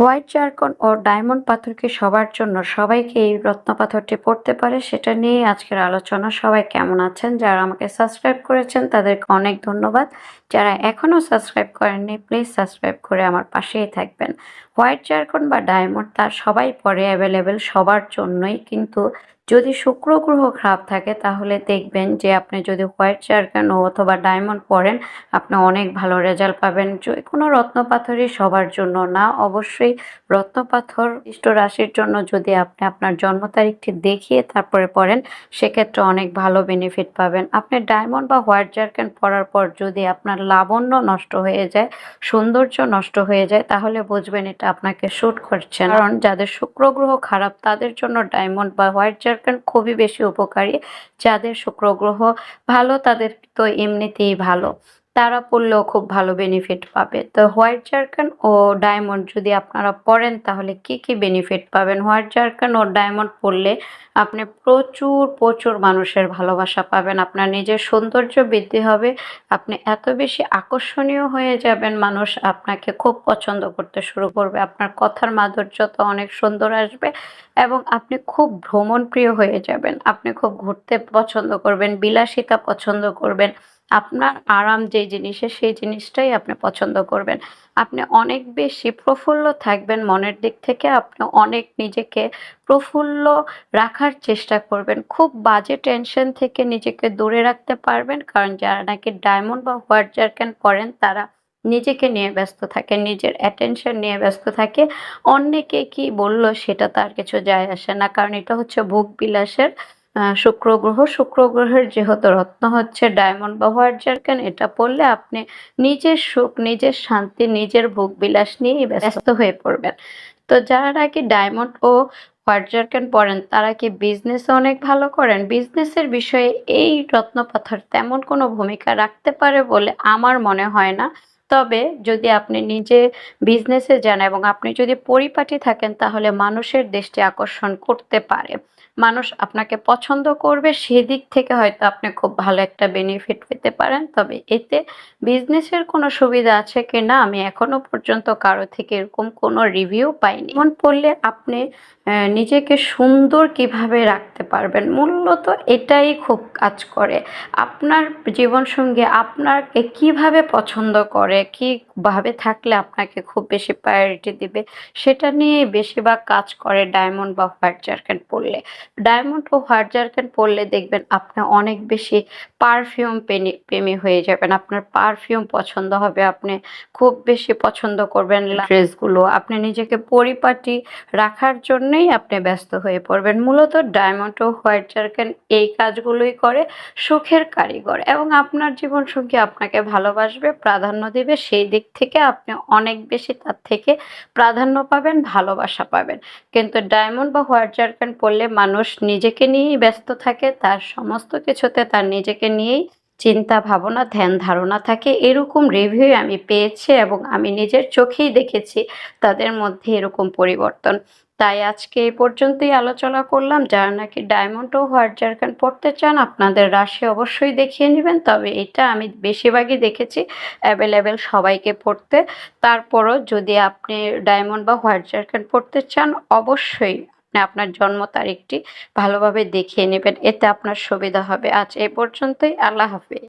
White চারকন ও diamond পাথরকে সবার জন্য সবাইকে এই রত্ন পাথরটি পড়তে পারে, সেটা নিয়ে আজকের আলোচনা। সবাই কেমন আছেন? যারা আমাকে সাবস্ক্রাইব করেছেন, তাদেরকে অনেক ধন্যবাদ। যারা এখনও সাবস্ক্রাইব করেননি, প্লিজ সাবস্ক্রাইব করে আমার পাশেই থাকবেন। হোয়াইট চারকন বা ডায়মন্ড তার সবাই পরে অ্যাভেলেবেল সবার জন্যই, কিন্তু যদি শুক্র গ্রহ খারাপ থাকে, তাহলে দেখবেন যে আপনি যদি হোয়াইট চারকান অথবা ডায়মন্ড পরেন, আপনি অনেক ভালো রেজাল্ট পাবেন। যে কোনো রত্নপাথরই সবার জন্য না, অবশ্যই রত্নপাথর ইষ্ট রাশির জন্য যদি আপনি আপনার জন্ম তারিখটি দেখিয়ে তারপরে পড়েন, সেক্ষেত্রে অনেক ভালো বেনিফিট পাবেন। আপনি ডায়মন্ড বা হোয়াইট জার্কেন পরার পর যদি আপনার লাবণ্য নষ্ট হয়ে যায়, সৌন্দর্য নষ্ট হয়ে যায়, তাহলে বুঝবেন এটা আপনাকে শ্যুট করছে কারণ যাদের শুক্র গ্রহ খারাপ, তাদের জন্য ডায়মন্ড বা হোয়াইট জার্কেন খুবই বেশি উপকারী। যাদের শুক্র গ্রহ ভালো তাদের তো এমনিতেই ভালো। তারা পড়লেও খুব ভালো বেনিফিট পাবে। তো হোয়াইট জার্কান ও ডায়মন্ড যদি আপনারা পড়েন, তাহলে কি কি বেনিফিট পাবেন? হোয়াইট জার্কান ও ডায়মন্ড পড়লে আপনি প্রচুর প্রচুর মানুষের ভালোবাসা পাবেন। আপনার নিজের সৌন্দর্য বৃদ্ধি হবে, আপনি এত বেশি আকর্ষণীয় হয়ে যাবেন, মানুষ আপনাকে খুব পছন্দ করতে শুরু করবে। আপনার কথার মাধুর্যতা অনেক সুন্দর আসবে এবং আপনি খুব ভ্রমণপ্রিয় হয়ে যাবেন। আপনি খুব ঘুরতে পছন্দ করবেন, বিলাসিতা পছন্দ করবেন। আপনার আরাম যে জিনিসে, সেই জিনিসটাই আপনি পছন্দ করবেন। আপনি অনেক বেশি প্রফুল্ল থাকবেন মনের দিক থেকে, আপনি অনেক নিজেকে প্রফুল্ল রাখার চেষ্টা করবেন। খুব বাজে টেনশন থেকে নিজেকে দূরে রাখতে পারবেন, কারণ যারা নাকি ডায়মন্ড বা হোয়াইট জার্কেন পরেন, তারা নিজেকে নিয়ে ব্যস্ত থাকে, নিজের অ্যাটেনশন নিয়ে ব্যস্ত থাকে। অন্যকে কি বলল সেটা তার কিছু যায় আসে না, কারণ এটা হচ্ছে ভোগ বিলাসের শুক্র গ্রহ শুক্র গ্রহের যেহেতু রত্ন হচ্ছে ডায়মন্ড বা হোয়াইট জার্কেন, এটা পড়লে আপনি নিজের সুখ, নিজের শান্তি, নিজের ভোগ বিলাস নিয়েই ব্যস্ত হয়ে পড়বেন। তো যারা নাকি ডায়মন্ড ও হোয়াইট জার্কেন পড়েন, তারা কি বিজনেসে অনেক ভালো করেন? বিজনেসের বিষয়ে এই রত্নপাথর তেমন কোনো ভূমিকা রাখতে পারে বলে আমার মনে হয় না। তবে যদি আপনি নিজে বিজনেসে যান এবং আপনি যদি পরিপাটি থাকেন, তাহলে মানুষের দৃষ্টি আকর্ষণ করতে পারে। মানুষ আপনাকে পছন্দ করবে, সেদিক থেকে হয়তো আপনি খুব ভালো একটা বেনিফিট পেতে পারেন। তবে এতে বিজনেসের কোনো সুবিধা আছে কি না, আমি এখনও পর্যন্ত কারও থেকে এরকম কোনো রিভিউ পাইনি। মন পড়লে আপনি নিজেকে সুন্দর কীভাবে রাখতে পারবেন। মূলত এটাই খুব কাজ করে। আপনার জীবনসঙ্গী আপনাকে কীভাবে পছন্দ করে, কীভাবে থাকলে আপনাকে খুব বেশি প্রায়োরিটি দিবে, সেটা নিয়ে বেশিরভাগ কাজ করে ডায়মন্ড বা হোয়াইট জার্কেন পরলে। ডায়মন্ড ও হোয়াইট জার্কেন পরলে দেখবেন আপনি অনেক বেশি পারফিউম প্রেমী হয়ে যাবেন। আপনার পারফিউম পছন্দ হবে, আপনি খুব বেশি পছন্দ করবেন ড্রেসগুলো আপনি নিজেকে পরিপাটি রাখার জন্যই আপনি ব্যস্ত হয়ে পড়বেন। মূলত ডায়মন্ড ও হোয়াইট জার্কেন এই কাজগুলোই করে সুখের কারিগর এবং আপনার জীবন জীবনসঙ্গী আপনাকে ভালোবাসবে, প্রাধান্য দেবে, সেই দিক থেকে আপনি অনেক বেশি তার থেকে প্রাধান্য পাবেন, ভালোবাসা পাবেন। কিন্তু ডায়মন্ড বা হোয়াইট জার্কেন পরলে মানুষ নিজেকে নিয়েই ব্যস্ত থাকে, তার সমস্ত কিছুতে তার নিজেকে নিয়েই চিন্তা, ভাবনা, ধ্যান, ধারণা থাকে। এরকম রিভিউ আমি পেয়েছি এবং আমি নিজের চোখেই দেখেছি, তাদের মধ্যে এরকম পরিবর্তন। তাই আজকে এই পর্যন্তই আলোচনা করলাম। যারা নাকি ডায়মন্ড ও হোয়াইট জার্কান পড়তে চান, আপনাদের রাশি অবশ্যই দেখিয়ে নেবেন। তবে এটা আমি বেশিরভাগই দেখেছি অ্যাভেলেবেল সবাইকে পড়তে। তারপরও যদি আপনি ডায়মন্ড বা হোয়াইট জার্কান পড়তে চান, অবশ্যই আপনি আপনার জন্ম তারিখটি ভালোভাবে দেখিয়ে নেবেন। এতে আপনার সুবিধা হবে। আজ এ পর্যন্তই। আল্লাহ হাফিজ।